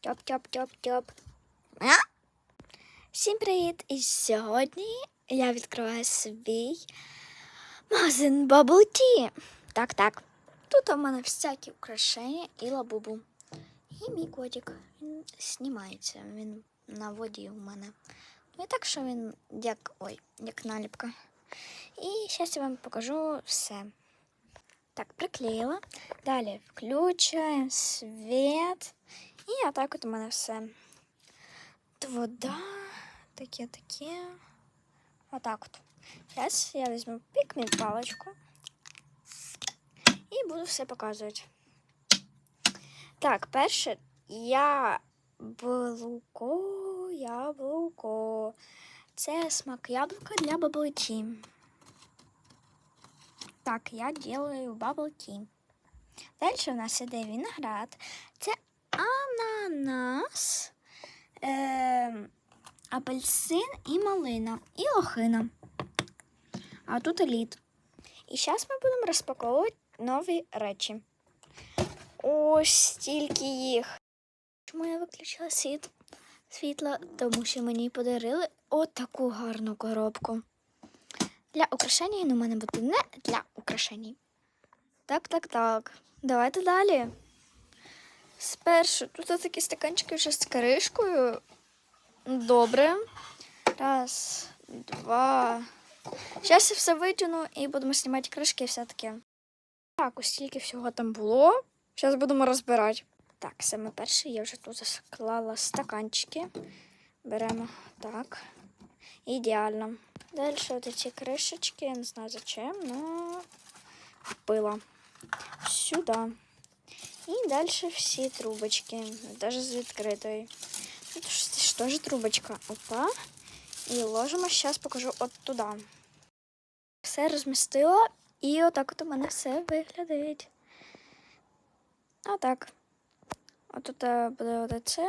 Тьоп-тьоп-тьоп-тьоп. Всім привіт! І сьогодні я відкриваю свій магазин Bubble Tea. Так, так. Тут у мене всякі украшення і лабубу. І мій котик. Він знімається. Він на воді у мене. Ну і так, що він як. Ой, як наліпка. І зараз я вам покажу все. Так, приклеїла. Далі включаємо світ. І отак от у мене все. Вода, таке, таке. Отак от. Зараз я візьму пікмін паличку і буду все показувати. Так, перше яблуко, яблуко. Це смак яблука для tea. Так, я делаю tea. Далі у нас іде виноград. Це ананас, е, апельсин і малина, і лохина. А тут лід. І зараз ми будемо розпаковувати нові речі. Ось стільки їх. Чому я виключила світ? світло? Тому що мені подарили отаку гарну коробку. Для украшення він у мене буде не для украшень. Так, так, так. Давайте далі. Спершу тут такі стаканчики вже з кришкою. Добре. Раз, два. Зараз я все витягну і будемо знімати кришки і все таке. Так, ось стільки всього там було. Зараз будемо розбирати. Так, саме перше я вже тут склала стаканчики. Беремо так. Ідеально. Далі от ці кришечки, я не знаю зачем, но купила. Сюди. І далі всі трубочки, навіть з відкритою. Тут ж теж трубочка. Опа. І ложимо, зараз покажу от туди. Все розмістила, і отак от у мене все виглядає. Отак. От тут буде оце.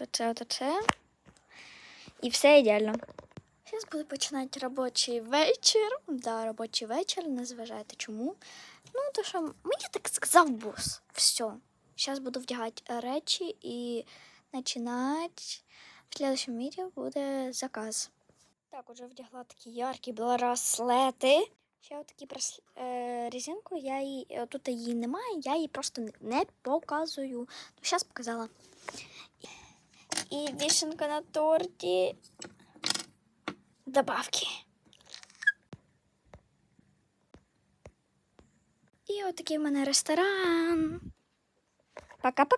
Оце, оце. І все ідеально. Зараз буду починати робочий вечір. Да, робочий вечір, не зважайте чому. Ну, то що мені так сказав бос. Все. Зараз буду вдягати речі і починати. В следующем відео буде заказ. Так, уже вдягла такі яркі браслети. Ще отакі брас... е, резинку, я її, е, тут її немає, я її просто не показую. Ну, зараз показала. І вишенка на торті. Добавки. І отакий в мене ресторан. Пока-пока.